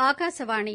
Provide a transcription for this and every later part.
ఆకాశవాణి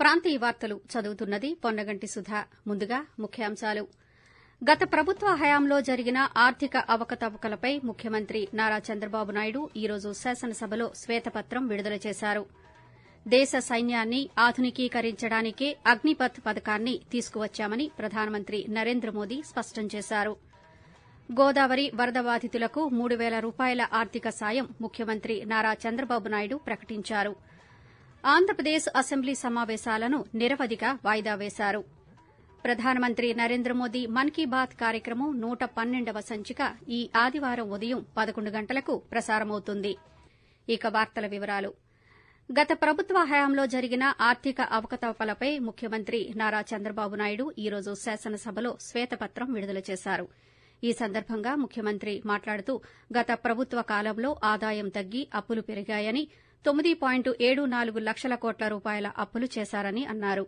ప్రాంతీయ వార్తలు చదువుతున్నది పొన్నగంటి సుధా. ముందుగా ముఖ్యాంశాలు. గత ప్రభుత్వ హయాంలో జరిగిన ఆర్థిక అవకతవకలపై ముఖ్యమంత్రి నారా చంద్రబాబు నాయుడు ఈరోజు శాసనసభలో శ్వేతపత్రం విడుదల చేశారు. దేశ సైన్యాన్ని ఆధునికీకరించడానికే అగ్నిపథ్ పథకాన్ని తీసుకువచ్చామని ప్రధానమంత్రి నరేంద్ర మోదీ స్పష్టం చేశారు. గోదావరి వరద బాధితులకు మూడు వేల రూపాయల ఆర్థిక సాయం ముఖ్యమంత్రి నారా చంద్రబాబు నాయుడు ప్రకటించారు. ఆంధ్రప్రదేశ్ అసెంబ్లీ సమావేశాలను నిరవధిగా వాయిదా వేశారు. ప్రధానమంత్రి నరేంద్ర మోదీ మన్ కీ బాత్ కార్యక్రమం నూట పన్నెండవ సంచిక ఈ ఆదివారం ఉదయం పదకొండు గంటలకు ప్రసారమవుతుంది. ఇక వార్తల వివరాలు. గత ప్రభుత్వ హయాంలో జరిగిన ఆర్థిక అవకతవకలపై ముఖ్యమంత్రి నారా చంద్రబాబు నాయుడు ఈ రోజు శాసనసభలో శ్వేతపత్రం విడుదల చేశారు. ఈ సందర్భంగా ముఖ్యమంత్రి మాట్లాడుతూ గత ప్రభుత్వ కాలంలో ఆదాయం తగ్గి అప్పులు పెరిగాయని తొమ్మిది పాయింట్ ఏడు నాలుగు లక్షల కోట్ల రూపాయల అప్పులు చేశారని అన్నారు.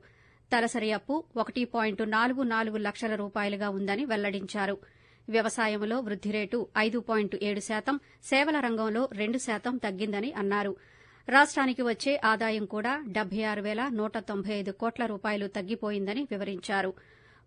తలసరి అప్పు ఒకటి పాయింట్ నాలుగు నాలుగు లక్షల రూపాయలుగా ఉందని వెల్లడించారు. వ్యవసాయంలో వృద్ది రేటు ఐదు పాయింట్ ఏడు శాతం సేవల రంగంలో రెండు శాతం తగ్గిందని అన్నారు. రాష్టానికి వచ్చే ఆదాయం కూడా డెబ్బై ఆరు పేల నూట తొంభై ఐదు కోట్ల రూపాయలు తగ్గిపోయిందని వివరించారు.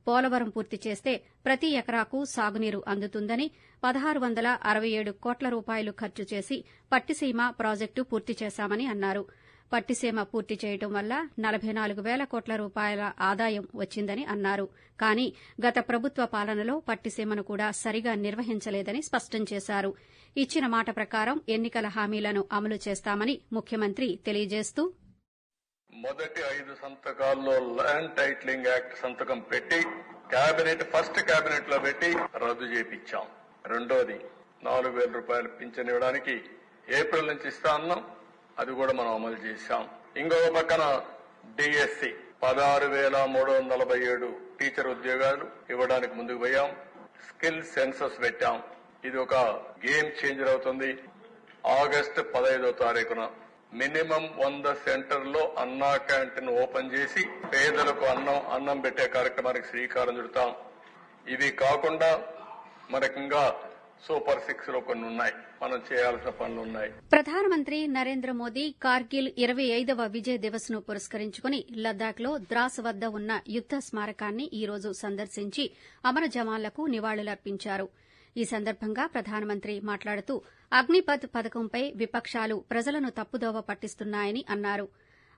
పోలవరం పూర్తి చేస్తే ప్రతి ఎకరాకు సాగునీరు అందుతుందని పదహారు వందల అరవై ఏడు కోట్ల రూపాయలు ఖర్చు చేసి పట్టిసీమ ప్రాజెక్టు పూర్తి చేశామని అన్నారు. పట్టిసీమ పూర్తి చేయడం వల్ల నలభై నాలుగు పేల కోట్ల రూపాయల ఆదాయం వచ్చిందని అన్నారు. కానీ గత ప్రభుత్వ పాలనలో పట్టిసీమను కూడా సరిగా నిర్వహించలేదని స్పష్టం చేశారు. ఇచ్చిన మాట ప్రకారం ఎన్నికల హామీలను అమలు చేస్తామని ముఖ్యమంత్రి తెలియజేస్తూ మొదటి ఐదు సంతకాల్లో ల్యాండ్ టైటిలింగ్ యాక్ట్ సంతకం పెట్టి కేబినెట్ ఫస్ట్ కేబినెట్లో పెట్టి రద్దు చేపించాం రెండోది నాలుగు వేల రూపాయలు పింఛన్ ఇవ్వడానికి ఏప్రిల్ నుంచి ఇస్తా అన్నాం. అది కూడా మనం అమలు చేశాం. ఇంకొక పక్కన డిఎస్సి పదహారు వేల మూడు వందల నలభై ఏడు టీచర్ ఉద్యోగాలు ఇవ్వడానికి ముందుకు పోయాం. స్కిల్ సెన్సస్ పెట్టాం. ఇది ఒక గేమ్ చేంజర్ అవుతుంది. ఆగస్టు పదహైదో తారీఖున మినిమం వంద సెంటర్లో అన్నా క్యాంటీన్ ఓపెన్ చేసి పేదలకు అన్నం అన్నం పెట్టే కార్యక్రమానికి శ్రీకారం చుడతాం. ఇవి కాకుండా మనకింకా సూపర్ సిక్స్లో కొన్ని ఉన్నాయి. మనం చేయాల్సిన పనులు ఉన్నాయి. ప్రధానమంత్రి నరేంద్ర మోదీ కార్గిల్ ఇరవై ఐదవ విజయ్ దివస్ను పురస్కరించుకుని లద్దాఖ్లో ద్రాస్ వద్ద ఉన్న యుద్ద స్మారకాన్ని ఈ రోజు సందర్శించి అమర జవాన్లకు నివాళులర్పించారు. ఈ సందర్భంగా ప్రధానమంత్రి మాట్లాడుతూ అగ్నిపథ్ పథకంపై విపక్షాలు ప్రజలను తప్పుదోవ పట్టిస్తున్నాయని అన్నారు.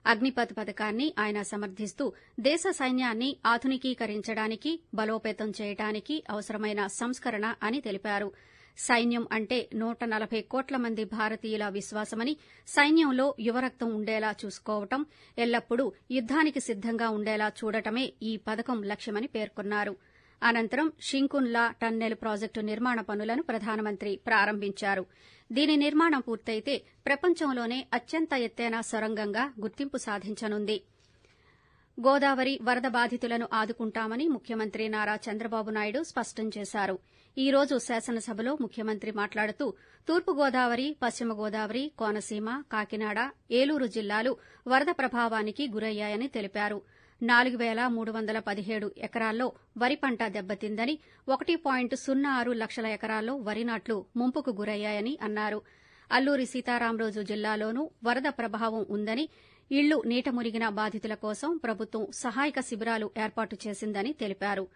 అగ్నిపథ్ పథకాన్ని ఆయన సమర్థిస్తూ దేశ సైన్యాన్ని ఆధునికీకరించడానికి బలోపేతం చేయడానికి అవసరమైన సంస్కరణ అని తెలిపారు. సైన్యం అంటే నూట నలభై కోట్ల మంది భారతీయుల విశ్వాసమని సైన్యంలో యువరక్తం ఉండేలా చూసుకోవటం ఎల్లప్పుడూ యుద్దానికి సిద్దంగా ఉండేలా చూడటమే ఈ పథకం లక్ష్యమని పేర్కొన్నారు. అనంతరం షింకున్లా టన్నెల్ ప్రాజెక్టు నిర్మాణ పనులను ప్రధానమంత్రి ప్రారంభించారు. దీని నిర్మాణం పూర్తయితే ప్రపంచంలోనే అత్యంత ఎత్తైన సొరంగంగా గుర్తింపు సాధించనుంది. గోదావరి వరద బాధితులను ఆదుకుంటామని ముఖ్యమంత్రి నారా చంద్రబాబు నాయుడు స్పష్టం చేశారు. ఈ రోజు శాసనసభలో ముఖ్యమంత్రి మాట్లాడుతూ తూర్పుగోదావరి పశ్చిమ గోదావరి కోనసీమ కాకినాడ ఏలూరు జిల్లాలు వరద ప్రభావానికి గురయ్యాయని తెలిపారు. నాలుగు పేల మూడు వందల పదిహేడు ఎకరాల్లో వరి పంట దెబ్బతిందని ఒకటి పాయింట్ సున్నా ఆరు లక్షల ఎకరాల్లో వరి నాట్లు ముంపుకు గురయ్యాయని అన్నారు. అల్లూరి సీతారామరాజు జిల్లాలోనూ వరద ప్రభావం ఉందని ఇళ్ళు నీట మునిగిన బాధితుల కోసం ప్రభుత్వం సహాయక శిబిరాలు ఏర్పాటు చేసిందని తెలిపారు.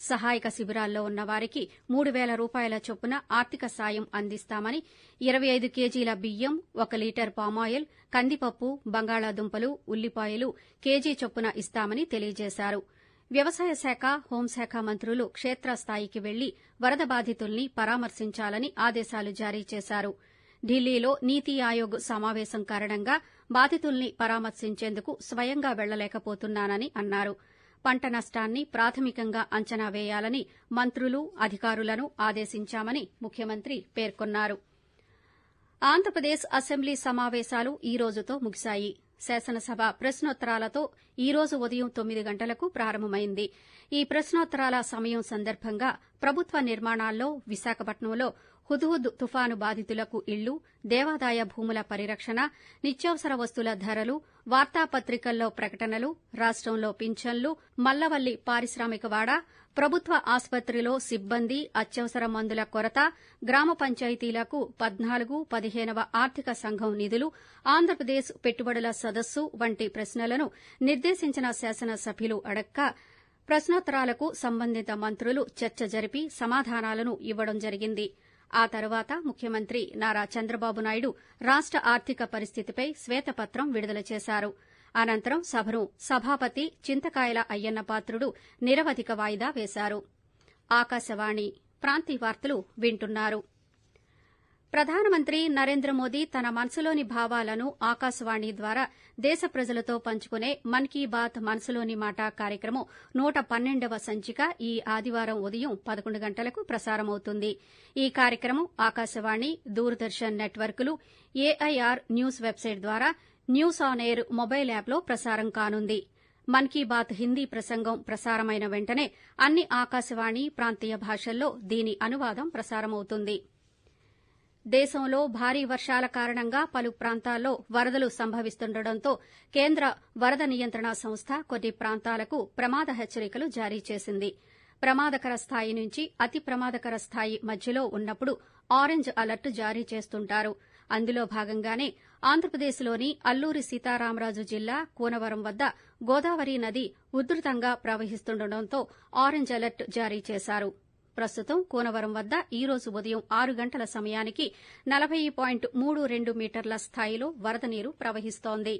సహాయక శిబిరాల్లో ఉన్న వారికి మూడు పేల రూపాయల చొప్పున ఆర్థిక సాయం అందిస్తామని ఇరవై ఐదు కేజీల బియ్యం ఒక లీటర్ పామాయిల్ కందిపప్పు బంగాళాదుంపలు ఉల్లిపాయలు కేజీ చొప్పున ఇస్తామని తెలియజేశారు. వ్యవసాయ శాఖ హోంశాఖ మంత్రులు క్షేత్రస్థాయికి వెళ్ళి వరద బాధితుల్ని పరామర్శించాలని ఆదేశాలు జారీ చేశారు. ఢిల్లీలో నీతి ఆయోగ్ సమావేశం కారణంగా బాధితుల్ని పరామర్శించేందుకు స్వయంగా వెళ్ళలేకపోతున్నానని అన్నారు. పంట నష్టాన్ని ప్రాథమికంగా అంచనా వేయాలని మంత్రులు అధికారులను ఆదేశించామని ముఖ్యమంత్రి పేర్కొన్నారు. ఆంధ్రప్రదేశ్ అసెంబ్లీ సమావేశాలు ఈ రోజుతో ముగిశాయి. శాసనసభ ప్రశ్నోత్తరాలతో ఈ రోజు ఉదయం తొమ్మిది గంటలకు ప్రారంభమైంది. ఈ ప్రశ్నోత్తరాల సమయం సందర్భంగా ప్రభుత్వ నిర్మాణాల్లో విశాఖపట్నంలో హుద్హుద్ తుఫాను బాధితులకు ఇళ్ళు దేవాదాయ భూముల పరిరక్షణ నిత్యావసర వస్తువుల ధరలు వార్తాపత్రికల్లో ప్రకటనలు రాష్టంలో పింఛన్లు మల్లవల్లి పారిశ్రామికవాడ ప్రభుత్వ ఆసుపత్రిలో సిబ్బంది అత్యవసర మందుల కొరత గ్రామ పంచాయతీలకు పద్నాలుగు పదిహేనవ ఆర్థిక సంఘం నిధులు ఆంధ్రప్రదేశ్ పెట్టుబడుల సదస్సు వంటి ప్రశ్నలను నిర్దేశించిన శాసనసభ్యులు అడక్క ప్రశ్నోత్తరాలకు సంబంధిత మంత్రులు చర్చ జరిపి సమాధానాలను ఇవ్వడం జరిగింది. ఆ తర్వాత ముఖ్యమంత్రి నారా చంద్రబాబు నాయుడు రాష్ట ఆర్థిక పరిస్థితిపై శ్వేతపత్రం విడుదల చేశారు. అనంతరం సభను సభాపతి చింతకాయల అయ్యన్న పాత్రుడు నిరవధిక వాయిదా వేశారు ఆకాశవాణి ప్రాంతీయ వార్తలు వింటున్నారు ప్రధానమంత్రి నరేంద్ర మోదీ తన మనసులోని భావాలను ఆకాశవాణి ద్వారా దేశ ప్రజలతో పంచుకునే మన్ కీ బాత్ మనసులోని మాట కార్యక్రమం నూట పన్నెండవ సంచిక ఈ ఆదివారం ఉదయం పదకొండు గంటలకు ప్రసారమవుతుంది. ఈ కార్యక్రమం ఆకాశవాణి దూరదర్శన్ నెట్వర్కులు ఏఐఆర్ న్యూస్ వెబ్సైట్ ద్వారా న్యూస్ ఆన్ ఎయిర్ మొబైల్ యాప్లో ప్రసారం కానుంది. మన్ కీ బాత్ హిందీ ప్రసంగం ప్రసారమైన వెంటనే అన్ని ఆకాశవాణి ప్రాంతీయ భాషల్లో దీని అనువాదం ప్రసారమవుతుంది. దేశంలో భారీ వర్షాల కారణంగా పలు ప్రాంతాల్లో వరదలు సంభవిస్తుండటంతో కేంద్ర వరద నియంత్రణ సంస్థ కొన్ని ప్రాంతాలకు ప్రమాద హెచ్చరికలు జారీ చేసింది. ప్రమాదకర స్థాయి నుంచి అతి ప్రమాదకర స్థాయి మధ్యలో ఉన్నప్పుడు ఆరెంజ్ అలర్ట్ జారీ చేస్తుంటారు. అందులో భాగంగానే ఆంధ్రప్రదేశ్లోని అల్లూరి సీతారామరాజు జిల్లా కూనవరం వద్ద గోదావరి నది ఉధృతంగా ప్రవహిస్తుండటంతో ఆరెంజ్ అలర్ట్ జారీ చేశారు. ప్రస్తుతం కూనవరం వద్ద ఈ రోజు ఉదయం ఆరు గంటల సమయానికి నలభై పాయింట్ మూడు రెండు మీటర్ల స్థాయిలో వరద నీరు ప్రవహిస్తోంది.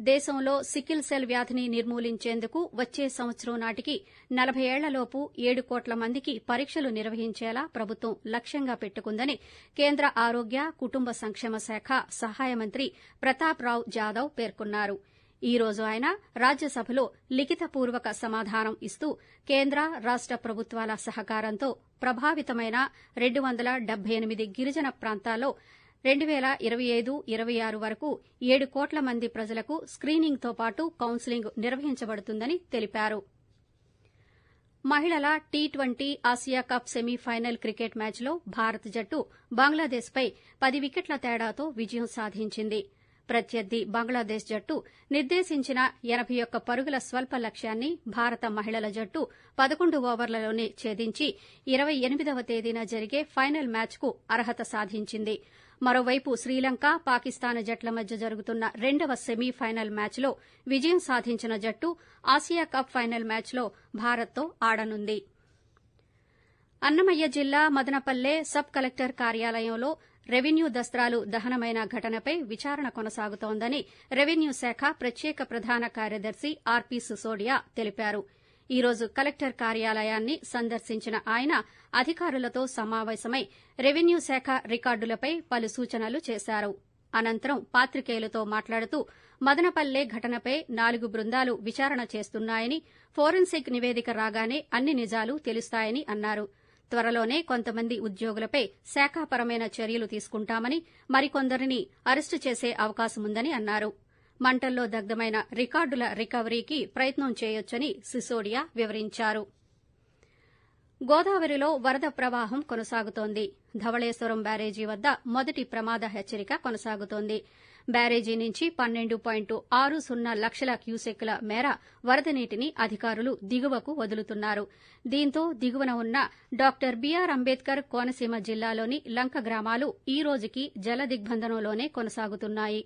దేశంలో సికిల్ సెల్ వ్యాధిని నిర్మూలించేందుకు వచ్చే సంవత్సరం నాటికి నలభై ఏళ్ళలోపు ఏడు కోట్ల మందికి పరీక్షలు నిర్వహించేలా ప్రభుత్వం లక్ష్యంగా పెట్టుకుందని కేంద్ర ఆరోగ్య కుటుంబ సంక్షేమ శాఖ సహాయ మంత్రి ప్రతాప్ రావ్ జాదవ్ పేర్కొన్నారు. ఈ రోజు ఆయన రాజ్యసభలో లిఖితపూర్వక సమాధానం ఇస్తూ కేంద్ర రాష్ట ప్రభుత్వాల సహకారంతో ప్రభావితమైన రెండు వందల డెబ్బై ఎనిమిది గిరిజన ప్రాంతాల్లో రెండు పేల ఇరవై ఐదు ఇరవై ఆరు వరకు ఏడు కోట్ల మంది ప్రజలకు స్క్రీనింగ్తో పాటు కౌన్సిలింగ్ నిర్వహించబడుతుందని తెలిపారు. మహిళల T twenty Asia cup semifinal cricket మ్యాచ్లో భారత జట్టు బంగ్లాదేశ్పై పది వికెట్ల తేడాతో విజయం సాధించింది. ప్రత్యర్థి బంగ్లాదేశ్ జట్టు నిర్దేశించిన ఎనబై ఒక్క పరుగుల స్వల్ప లక్ష్యాన్ని భారత మహిళల జట్టు పదకొండు ఓవర్లలోనే ఛేదించి ఇరవై ఎనిమిదవ తేదీన జరిగే ఫైనల్ మ్యాచ్కు అర్హత సాధించింది. మరోవైపు శ్రీలంక పాకిస్తాన్ జట్ల మధ్య జరుగుతున్న రెండవ సెమీఫైనల్ మ్యాచ్లో విజయం సాధించిన జట్టు ఆసియా కప్ ఫైనల్ మ్యాచ్లో భారత్తో ఆడనుంది. అన్నమయ్య జిల్లా మదనపల్లె సబ్ కలెక్టర్ కార్యాలయంలో రెవెన్యూ దస్త్రాలు దహనమైన ఘటనపై విచారణ కొనసాగుతోందని రెవెన్యూ శాఖ ప్రత్యేక ప్రధాన కార్యదర్శి ఆర్పీ సుసోడియా తెలిపారు. ఈ రోజు కలెక్టర్ కార్యాలయాన్ని సందర్శించిన ఆయన అధికారులతో సమావేశమై రెవెన్యూ శాఖ రికార్డులపై పలు సూచనలు చేశారు. అనంతరం పాత్రికేయులతో మాట్లాడుతూ మదనపల్లె ఘటనపై నాలుగు బృందాలు విచారణ చేస్తున్నాయని ఫోరెన్సిక్ నివేదిక రాగానే అన్ని నిజాలు తెలుస్తాయని అన్నారు. త్వరలోనే కొంతమంది ఉద్యోగులపై శాఖాపరమైన చర్యలు తీసుకుంటామని మరికొందరిని అరెస్టు చేసే అవకాశముందని అన్నారు. మంటల్లో దగ్ధమైన రికార్డుల రికవరీకి ప్రయత్నం చేయొచ్చని సిసోడియా వివరించారు. గోదావరిలో వరద ప్రవాహం కొనసాగుతోంది. ధవళేశ్వరం బ్యారేజీ వద్ద మొదటి ప్రమాద హెచ్చరిక కొనసాగుతోంది. బ్యారేజీ నుంచి పన్నెండు పాయింట్ ఆరు సున్నా లక్షల క్యూసెక్కుల మేర వరద నీటిని అధికారులు దిగువకు వదులుతున్నారు. దీంతో దిగువన ఉన్న డాక్టర్ బీఆర్ అంబేద్కర్ కోనసీమ జిల్లాలోని లంక గ్రామాలు ఈ రోజుకి జల దిగ్బంధనంలోనే కొనసాగుతున్నాయి.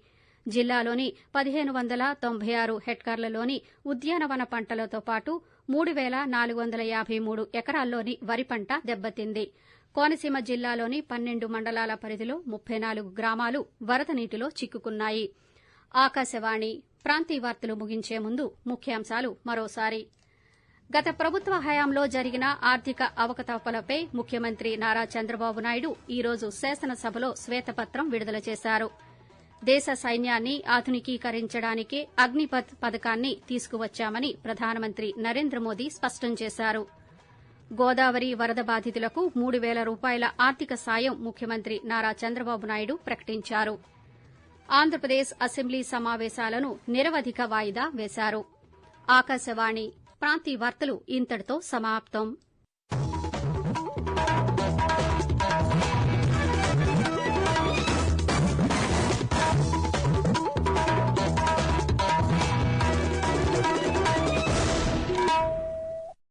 జిల్లాలోని పదిహేను వందల తొంభై ఆరు హెక్టార్లలోని ఉద్యానవన పంటలతో పాటు మూడు పేల నాలుగు వందల యాబై మూడు ఎకరాల్లోని వరి పంట దెబ్బతింది. కోనసీమ జిల్లాలోని పన్నెండు మండలాల పరిధిలో ముప్పై నాలుగు గ్రామాలు వరద నీటిలో చిక్కుకున్నాయి. ఆకాశవాణి ప్రాంతీయ వార్తలు ముగించే ముందు ముఖ్యాంశాలు మరోసారి. గత ప్రభుత్వ హయాంలో జరిగిన ఆర్థిక అవకతవకలపై ముఖ్యమంత్రి నారా చంద్రబాబు నాయుడు ఈ రోజు శాసనసభలో శ్వేతపత్రం విడుదల చేశారు. దేశ సైన్యాన్ని ఆధునికీకరించడానికే అగ్నిపథ్ పథకాన్ని తీసుకువచ్చామని ప్రధానమంత్రి నరేంద్ర మోదీ స్పష్టం చేశారు. గోదావరి వరద బాధితులకు మూడు పేల రూపాయల ఆర్థిక సాయం ముఖ్యమంత్రి నారా చంద్రబాబు నాయుడు ప్రకటించారు. ఆంధ్రప్రదేశ్ అసెంబ్లీ సమావేశాలను నిరవధిక వాయిదా వేశారు.